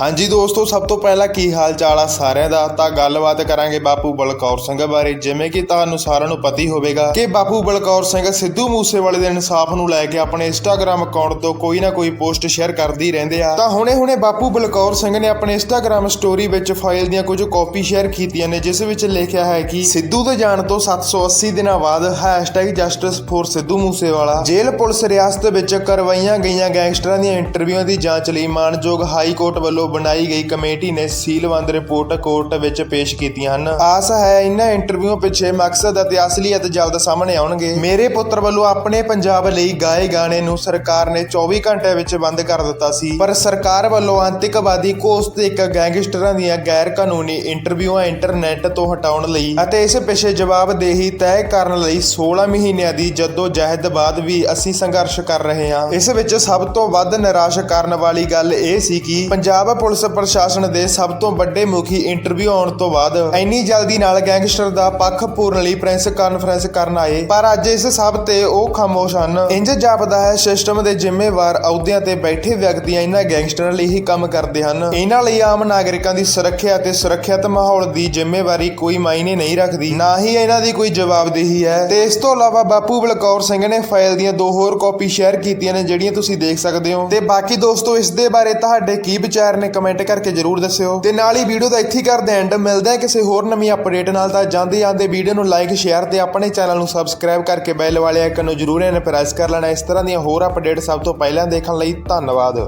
ਹਾਂਜੀ ਦੋਸਤੋ, ਸਭ ਤੋਂ ਪਹਿਲਾਂ ਕੀ ਹਾਲ ਚਾਲ ਆ ਸਾਰਿਆਂ ਦਾ? ਤਾਂ ਗੱਲਬਾਤ ਕਰਾਂਗੇ ਬਾਪੂ ਬਲਕੌਰ ਸਿੰਘ ਬਾਰੇ, ਜਿਵੇਂ ਕਿ ਤੁਹਾਨੂੰ ਸਾਰਿਆਂ ਨੂੰ ਪਤਾ ਹੀ ਹੋਵੇਗਾ ਕਿ ਬਾਪੂ ਬਲਕੌਰ ਸਿੰਘ ਸਿੱਧੂ ਮੂਸੇਵਾਲੇ ਦੇ ਇਨਸਾਫ ਨੂੰ ਲੈ ਕੇ ਆਪਣੇ ਇੰਸਟਾਗ੍ਰam ਅਕਾਊਂਟ ਤੋਂ ਕੋਈ ਨਾ ਕੋਈ ਪੋਸਟ ਸ਼ੇਅਰ ਕਰਦੇ ਰਹਿੰਦੇ ਆ। ਤਾਂ ਹੁਣੇ-ਹੁਣੇ ਬਾਪੂ ਬਲਕੌਰ ਸਿੰਘ ਨੇ ਆਪਣੇ ਇੰਸਟਾਗ੍ਰam ਸਟੋਰੀ ਵਿੱਚ ਫਾਈਲ ਦੀਆਂ ਕੁਝ ਕਾਪੀ ਸ਼ੇਅਰ ਕੀਤੀਆਂ ਨੇ, ਜਿਸ ਵਿੱਚ ਲਿਖਿਆ ਹੈ ਕਿ ਸਿੱਧੂ ਦੇ ਜਾਣ ਤੋਂ 780 ਦਿਨਾਂ ਬਾਅਦ ਜਸਟਿਸ ਫੋਰ ਸਿੱਧੂ ਮੂਸੇਵਾਲਾ, ਜੇਲ੍ਹ, ਪੁਲਿਸ, ਰਿਆਸਤ ਵਿੱਚ ਕਰਵਾਈਆਂ ਗਈਆਂ ਗੈਂਗਸਟਰਾਂ ਦੀਆਂ ਇੰਟਰਵਿਊਆਂ ਦੀ ਜਾਂਚ ਲਈ ਮਾਨਯੋਗ ਹਾਈ ਕੋਰਟ ਵੱਲੋਂ ਬਣਾਈ ਗਈ ਕਮੇਟੀ ਨੇ ਸੀਲਬੰਦ ਰਿਪੋਰਟ ਕੋਰਟ ਵਿੱਚ ਪੇਸ਼ ਕੀਤੀਆਂ ਹਨ। ਆਸ ਹੈ ਇਹਨਾਂ ਇੰਟਰਵਿਊਆਂ ਪਿੱਛੇ ਮਕਸਦ ਅਤੇ ਅਸਲੀਅਤ ਜਲਦ ਸਾਹਮਣੇ ਆਉਣਗੇ। ਮੇਰੇ ਪੁੱਤਰ ਵੱਲੋਂ ਆਪਣੇ ਪੰਜਾਬ ਲਈ ਗਾਏ ਗਾਣੇ ਨੂੰ ਸਰਕਾਰ ਨੇ 24 ਘੰਟੇ ਵਿੱਚ ਬੰਦ ਕਰ ਦਿੱਤਾ ਸੀ। ਪਰ ਸਰਕਾਰ ਵੱਲੋਂ ਆਤੰਕਵਾਦੀ ਘੋਸ਼ਿਤ ਇੱਕ ਗੈਂਗਸਟਰਾਂ ਦੀਆਂ ਗੈਰ ਕਾਨੂੰਨੀ ਇੰਟਰਵਿਊਆਂ ਇੰਟਰਨੈਟ ਤੋਂ ਹਟਾਉਣ ਲਈ ਅਤੇ ਇਸ ਪਿੱਛੇ ਜਵਾਬਦੇਹੀ ਤੈਅ ਕਰਨ ਲਈ 16 ਮਹੀਨਿਆਂ ਦੀ ਜਦੋ ਜਹਿਦ ਬਾਅਦ ਵੀ ਅਸੀਂ ਸੰਘਰਸ਼ ਕਰ ਰਹੇ ਹਾਂ। ਇਸ ਵਿੱਚ ਸਭ ਤੋਂ ਵੱਧ ਨਿਰਾਸ਼ ਕਰਨ ਵਾਲੀ ਗੱਲ ਇਹ ਸੀ ਕਿ ਪੰਜਾਬ ਪੁਲਿਸ ਪ੍ਰਸ਼ਾਸਨ ਦੇ ਸਭ ਤੋਂ ਵੱਡੇ ਮੁਖੀ ਇੰਟਰਵਿਊ ਆਉਣ ਤੋਂ ਬਾਅਦ ਇੰਨੀ ਜਲਦੀ ਨਾਲ ਗੈਂਗਸਟਰ ਦਾ ਪੱਖ ਪੂਰਨ ਲਈ ਪ੍ਰੈਸ ਕਾਨਫਰੰਸ ਕਰਨ ਆਏ। ਪਰ ਅੱਜ ਇਸ ਸਭ ਤੇ ਉਹ ਖਾਮੋਸ਼ ਹਨ। ਇੰਜ ਜਾਪਦਾ ਹੈ ਸਿਸਟਮ ਦੇ ਜ਼ਿੰਮੇਵਾਰ ਅਹੁਦਿਆਂ ਤੇ ਬੈਠੇ ਵਿਅਕਤੀ ਇਹਨਾਂ ਗੈਂਗਸਟਰਾਂ ਲਈ ਹੀ ਕੰਮ ਕਰਦੇ ਹਨ। ਇਹਨਾਂ ਲਈ ਆਮ ਨਾਗਰਿਕਾਂ ਦੀ ਸੁਰੱਖਿਆ ਅਤੇ ਸੁਰੱਖਿਅਤ ਮਾਹੌਲ ਦੀ ਜ਼ਿੰਮੇਵਾਰੀ ਕੋਈ ਮਾਇਨੇ ਨਹੀਂ ਰੱਖਦੀ। ਨਾ ਹੀ ਇਹਨਾਂ ਦੀ ਕੋਈ ਜਵਾਬਦੇਹੀ ਹੈ। ਤੇ ਇਸ ਤੋਂ ਇਲਾਵਾ ਬਾਪੂ ਬਲਕੌਰ ਸਿੰਘ ਨੇ ਫਾਈਲ ਦੀਆਂ ਦੋ ਹੋਰ ਕਾਪੀ ਸ਼ੇਅਰ ਕੀਤੀਆਂ ਨੇ, ਜਿਹੜੀਆਂ ਤੁਸੀਂ ਦੇਖ ਸਕਦੇ ਹੋ। ਤੇ ਬਾਕੀ ਦੋਸਤੋ, ਇਸ ਦੇ ਬਾਰੇ ਤੁਹਾਡੇ ਕੀ ਵਿਚਾਰ ਨੇ? ਕਮੈਂਟ ਕਰਕੇ ਜਰੂਰ ਦੱਸਿਓ। ਤੇ ਨਾਲ ਹੀ ਵੀਡੀਓ ਦਾ ਇੱਥੇ ਹੀ ਕਰਦੇ ਐਂਡ ਮਿਲਦੇ ਆ ਕਿਸੇ ਹੋਰ ਨਵੀਂ ਅਪਡੇਟ ਨਾਲ। ਤਾਂ ਜਾਂਦੇ ਜਾਂਦੇ ਵੀਡੀਓ ਨੂੰ ਲਾਈਕ ਸ਼ੇਅਰ ਤੇ ਆਪਣੇ ਚੈਨਲ ਨੂੰ ਸਬਸਕ੍ਰਾਈਬ ਕਰਕੇ ਬੈਲ ਵਾਲੇ ਆਈਕਨ ਨੂੰ ਜਰੂਰ ਇਹਨੇ ਪ੍ਰੈਸ ਕਰ ਲੈਣਾ। ਇਸ ਤਰ੍ਹਾਂ ਦੀਆਂ ਹੋਰ ਅਪਡੇਟ ਸਭ ਤੋਂ ਪਹਿਲਾਂ ਦੇਖਣ ਲਈ ਧੰਨਵਾਦ।